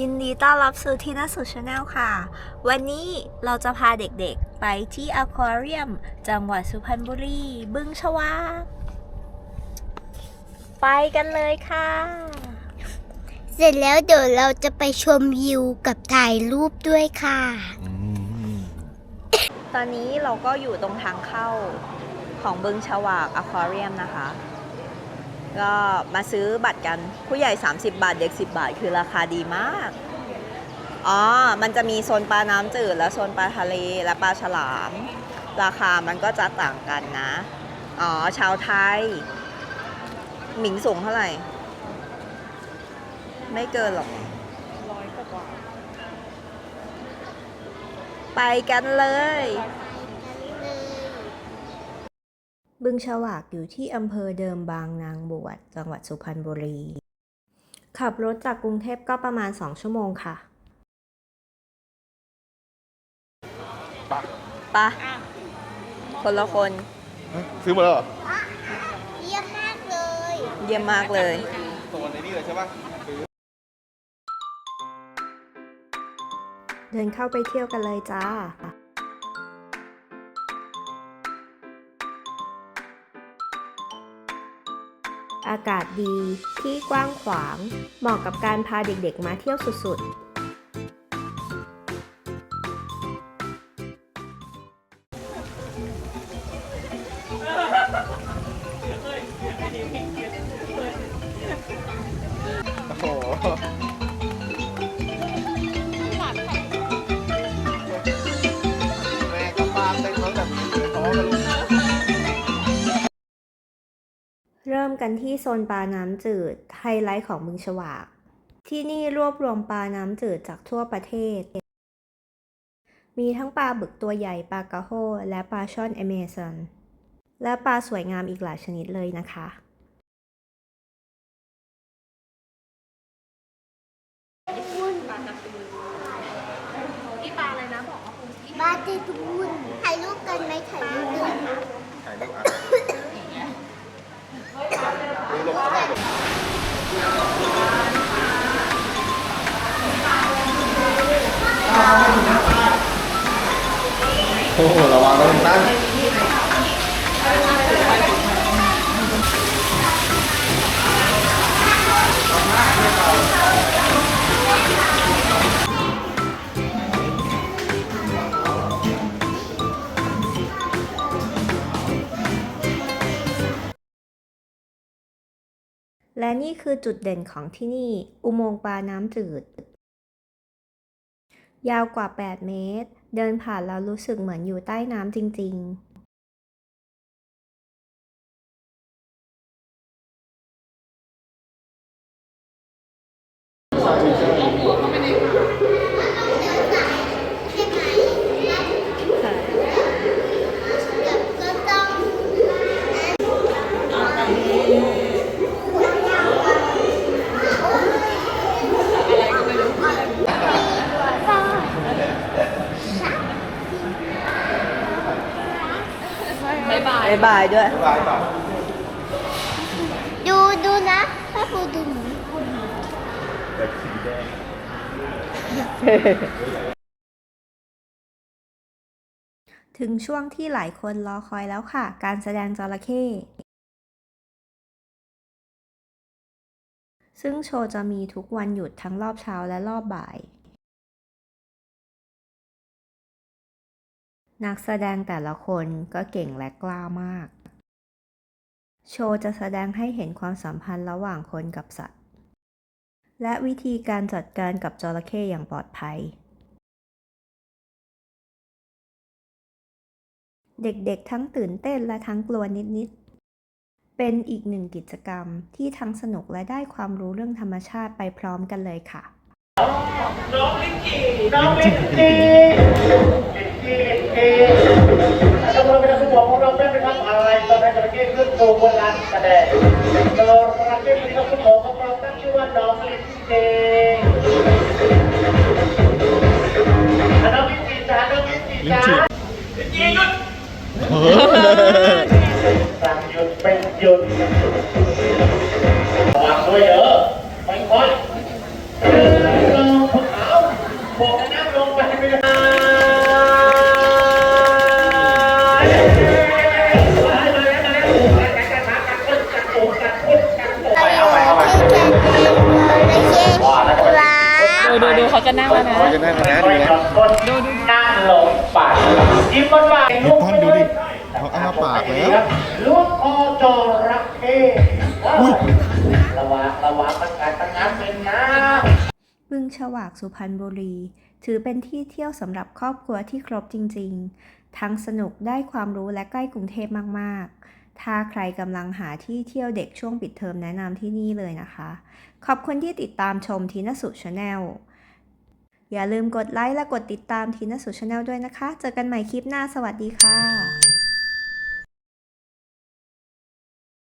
ยินดีต้อนรับสู่ที่น่าสุดชาแนลค่ะ วันนี้เราจะพาเด็กๆไปที่อควาเรียม จังหวัดสุพรรณบุรี บึงชวา ไปกันเลยค่ะ เสร็จแล้วเดี๋ยวเราจะไปชมวิวกับถ่ายรูปด้วยค่ะ ตอนนี้เราก็อยู่ตรงทางเข้าของบึงฉวากอควาเรียมนะคะ ก็มาซื้อบัตรกันผู้ใหญ่ 30 บาทเด็ก 10 บาท คือราคาดีมาก อ๋อ มันจะมีโซนปลาน้ำจืด และโซนปลาทะเลและปลาฉลาม ราคามันก็จะต่างกันนะ อ๋อ ชาวไทย หมิงสูงเท่าไหร่ ไม่เกินหรอกร้อยกว่าไปกันเลย บึงฉวากอยู่ที่อำเภอเดิมบางนางบวช จังหวัดสุพรรณบุรี ขับรถจากกรุงเทพก็ประมาณ 2 ชั่วโมงค่ะปะคนละคน ซื้อหมดแล้วเหรอ เยี่ยมมากเลย เยี่ยมมากเลยโซนในนี่เลยใช่ปะเดินเข้าไปเที่ยวกันเลยจ้าากาศดี ที่กว้างขวาง เหมาะกับการพาเด็กๆมาเที่ยวสุดๆ ริ่มกันที่โซนปลาน้ำจืด ไฮไลท์ของบึงฉวาก ที่นี่รวบรวมปลาน้ำจืดจากทั่วประเทศ มีทั้งปลาบึกตัวใหญ่ปลากระโฮและปลาช่อนอเมซอนและปลาสวยงามอีกหลายชนิดเลยนะคะบาเตตูนถ่ายรูปกันไหมถ่ายรูปกันถ่ายรูปอะ โอ้โหระวังนะตั้งและนี่คือจุดเด่นของที่นี่ อุโมงค์ปลาน้ำจืด ยาวกว่า 8 เมตร เดินผ่านแล้วรู้สึกเหมือนอยู่ใต้น้ำจริง ๆ บ๊ายบายด้วย บายต่อดูดูนะถ้าครูดูหนูแบบสีแดงถึงช่วงที่หลายคนรอคอยแล้วค่ะ การแสดงจระเข้ ซึ่งโชว์จะมีทุกวันหยุดทั้งรอบเช้าและรอบบ่าย นักแสดงแต่ละคนก็เก่งและกล้ามาก โชว์จะแสดงให้เห็นความสัมพันธ์ระหว่างคนกับสัตว์ และวิธีการจัดการกับจระเข้อย่างปลอดภัย เด็กๆทั้งตื่นเต้นและทั้งกลัวนิดๆ เป็นอีกหนึ่งกิจกรรมที่ทั้งสนุกและได้ความรู้เรื่องธรรมชาติไปพร้อมกันเลยค่ะ น้องลินจีน้องลินจีลินจี ลินจีถ้าเราเป็นสมองของเราไม่ไปทำอะไรตอนนั้นจะไปขึ้นสู่บนลานแสดงเรากำลังเป็นสมองของเราตั้งชื่อว่าน้องลินจีน้องลินจีจ้าน้องลินจีจ้าลินจีหยุดสั่งหยุดเป็นหยุดระวังด้วยเด้อไม่ค่อ จะนั่งแล้วนะเราจะได้ไหมนะดูนะดูดูนั่งลงปากยิ้มหวานๆดูท่านดูดิเขาเอามาปากแล้วลูกคอจระเข้ระวังระวังมันกัดตั้งน้ำเป็นน้ำบึงฉวากสุพรรณบุรี ถือเป็นที่เที่ยวสำหรับครอบครัวที่ครบจริง ๆ ทั้งสนุกได้ความรู้และใกล้กรุงเทพมากๆถ้าใครกำลังหาที่เที่ยวเด็กช่วงปิดเทอมแนะนำที่นี่เลยนะคะ ขอบคุณที่ติดตามชมทีนสุชาแนล อย่าลืมกดไลค์และกดติดตามทีนสุชาแนลด้วยนะคะ เจอกันใหม่คลิปหน้าสวัสดีค่ะ